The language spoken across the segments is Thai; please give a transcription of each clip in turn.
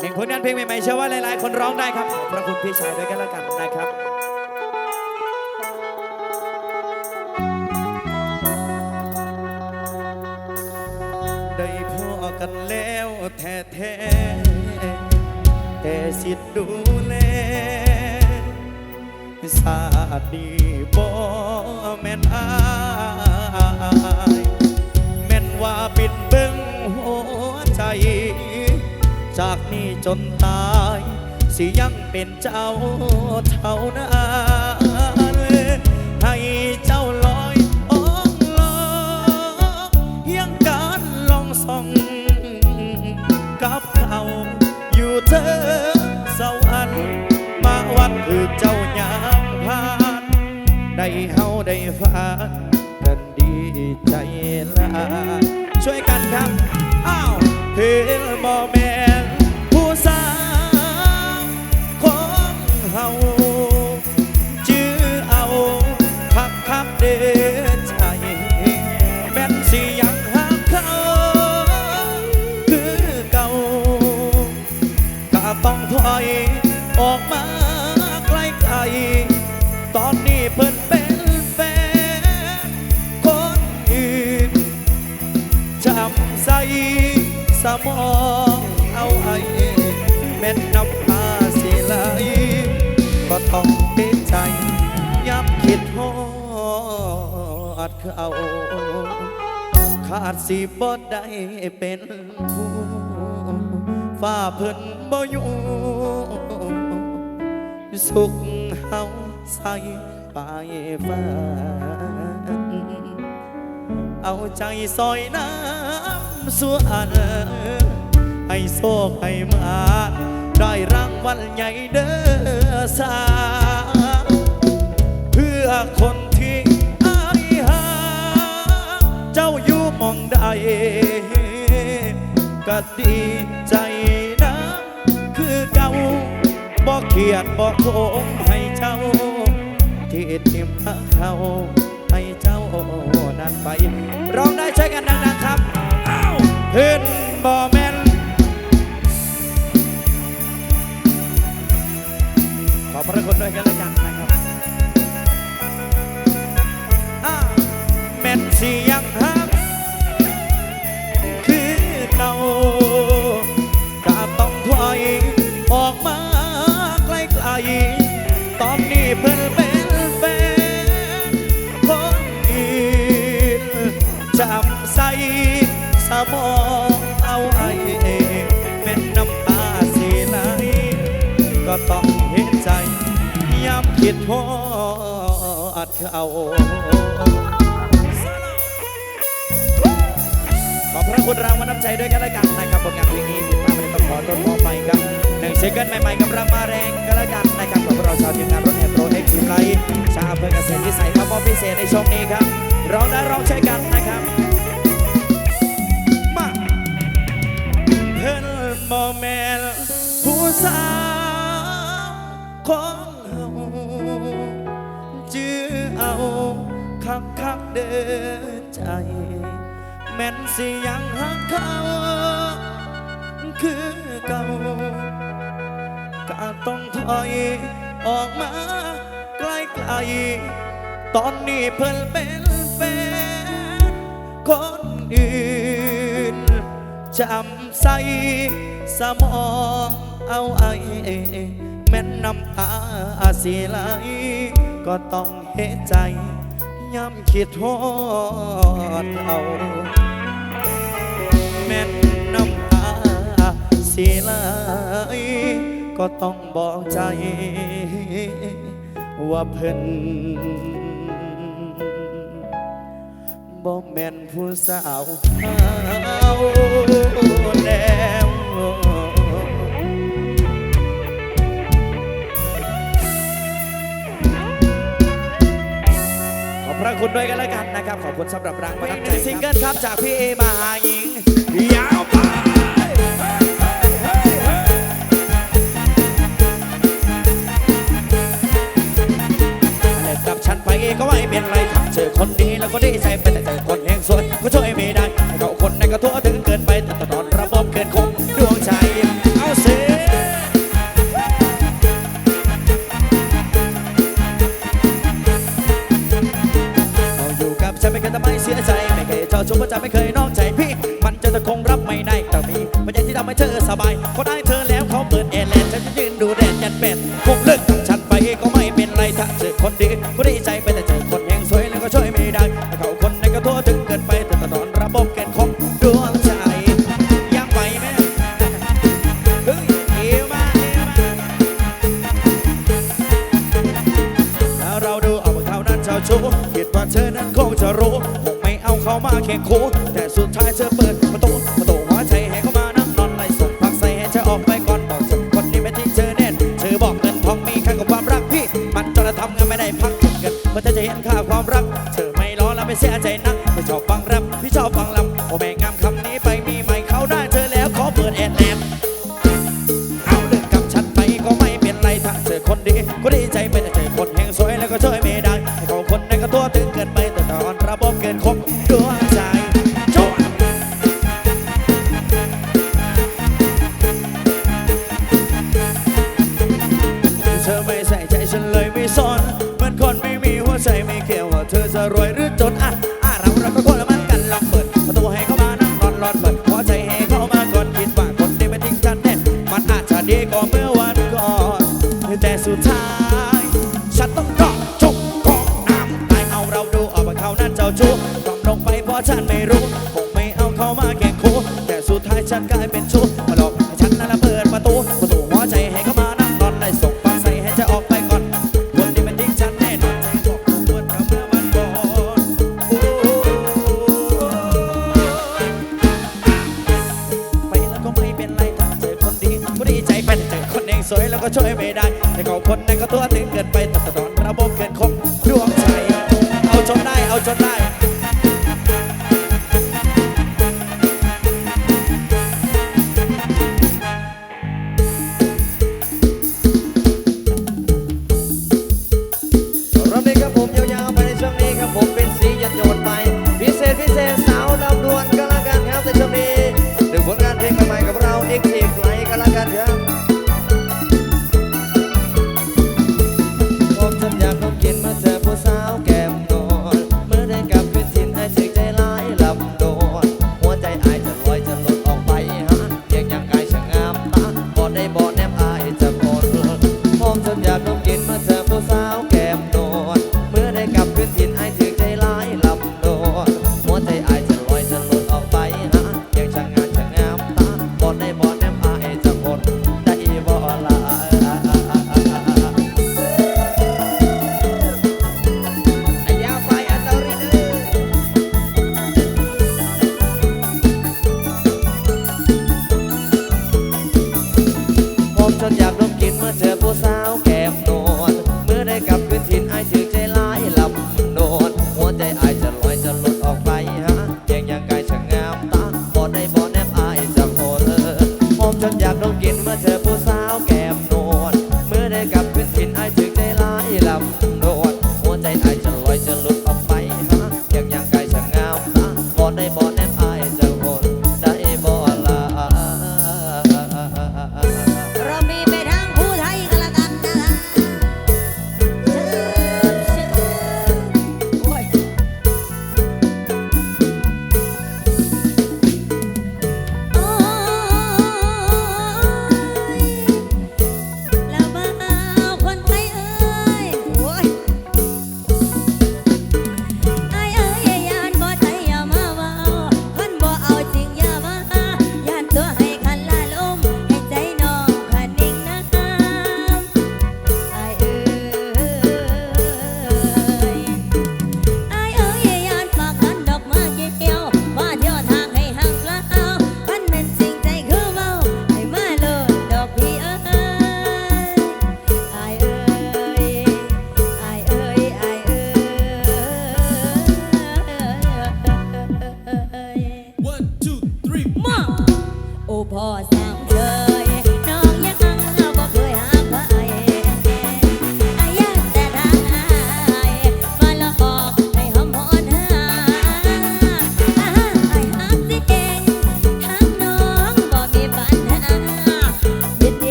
หนึ่งผลงานเพลงใหม่ๆเชื่อว่าหลายๆ คนร้องได้ครับขอบพระคุณพี่ชายด้วยกันแล้วกันนะครับได้พอกันแล้วแท้ๆแต่สิทธิ์ดูแลสาดีบ่แม่นอาย แม่นว่าปิดเบิ้ง จจากนี้จนตาย สิยังเป็นเจ้าเท่านั้นให้เจ้าลอยอ้องลอยเฮียงการลองส่องกับเขาอยู่เธอเสาอันมาวัดคือเจ้ายามผ่านได้เฮาได้ฟังกันดีใจลายช่วยกันครับ อบ่แม่ คิดฮอดเขาขาดสิบ่ได้เป็นผู้ฝ้าเพิ่นบ่อยู่สุขเฮาใส่ไปฟ้านเอาใจซอยน้ำสัวอันให้โชคให้มา ได้รางวัลใหญ่เด้อสา อคนที่อายหา เจ้าอยู่มองใดก็ดีใจนะคือเก่าบอกเขียดบอกโคงให้เจ้า ที่ทิมหาเขาให้เจ้านั้นไป ร้องได้ใช่กันดังๆครับอ้าวเพื่อนบอแมนขอบพระคุณด้วยกันแล้วกัน สิยังหักคือเก่าก็ต้องถอยออกมาไกลๆตอนนี้เพิ่นเป็นแฟนคนอื่นจำใส่สมองเอาไอ้แม่นน้ำตาสีไหลก็ต้องเห็นใจย้ำคิดพอดเขา คุณรางวัลน้ำใจด้วยกันและกันนะครับผลงานเพลงนี้ติดตามไปต้องขอต้นขอไปครับหนึ่งซิงเกิลใหม่ๆกำลังมาแรงกันแล้วกันนะครับกับพวกเราชาวทีมงานรถแห่โปรเอ็กซ์ทีมไลท์ชาวอำเภอเกษตรวิสัยครับมอบพิเศษในช่วงนี้ครับร้องได้ร้องใช้กันนะครับมาเพิ่นบ่แมนผู้สาวของเฮาจื้อเอาคักคักเด้อใจ แม่นสิยังหักเขา คือเก่าก็ต้องถอยออกมาไกลๆตอนนี้เพิ่นเป็นแฟนคนอื่นจำใส่สมองเอาไอ้แม่นน้ำตาสิไหลก็ต้องเห็นใจ ย้ำคิดทอดเอาแม่นน้ำตาสีไหลก็ต้องบอกใจ ว่าเพิ่นบ่แม่นผู้สาวเอาแล้ว คุณด้วยกันแล้วกันนะครับ ขอบคุณสำหรับรางวัลน้ำใจซิงเกิลครับจากพี่เอมาหาหญิงยาวไปอะไรกับฉันไปก็ไม่เป็นไรถ้าเจอคนดีแล้วก็ดีใจไปแต่เจอคนเฮงสวยก็ช่วยไม่ได้ให้เขาคนในนก็ทั่วถึงเกินไป คงจะรู้คงไม่เอาเขามาแข่งคู่แต่สุดท้ายเธอเปิดประตูประตูหัวใจให้เขามานั่งนอนไหลส่งพักใส่ให้เธอออกไปก่อนบอกฉันคนนี้ไม่ทิ้งเธอแน่นเธอบอกเงินทองมีค่ากับความรักพี่ มันจนทำงานไม่ได้พักเกินเมื่อเธอจะเห็นค่าความรัก เธอไม่ร้อและไม่เสียใจ เขานั้นเจ้าชู้ตกลงไปเพราะฉันไม่รู้คงไม่เอาเขามาแก่งคู่แต่สุดท้ายฉันกลายเป็นชู้มาหลอกให้ฉันนั้นเปิดประตูประตูหัวใจให้เขามานั่งนอนได้ส่ปากใส่ให้จะออกไปก่อนวันที่มันทิ้งฉันแน่นอนใจบอกูควรกลับมาวันก่อนไปแล้วก็ไม่เป็นไรถ้าเจอคนดีผู้ดีใจเป็นเจอคนเองสวยแล้วก็ช่วยไม่ได้แต่เขาคนนั้นก็ตัวถึงเกิดไป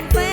เป็นแฟน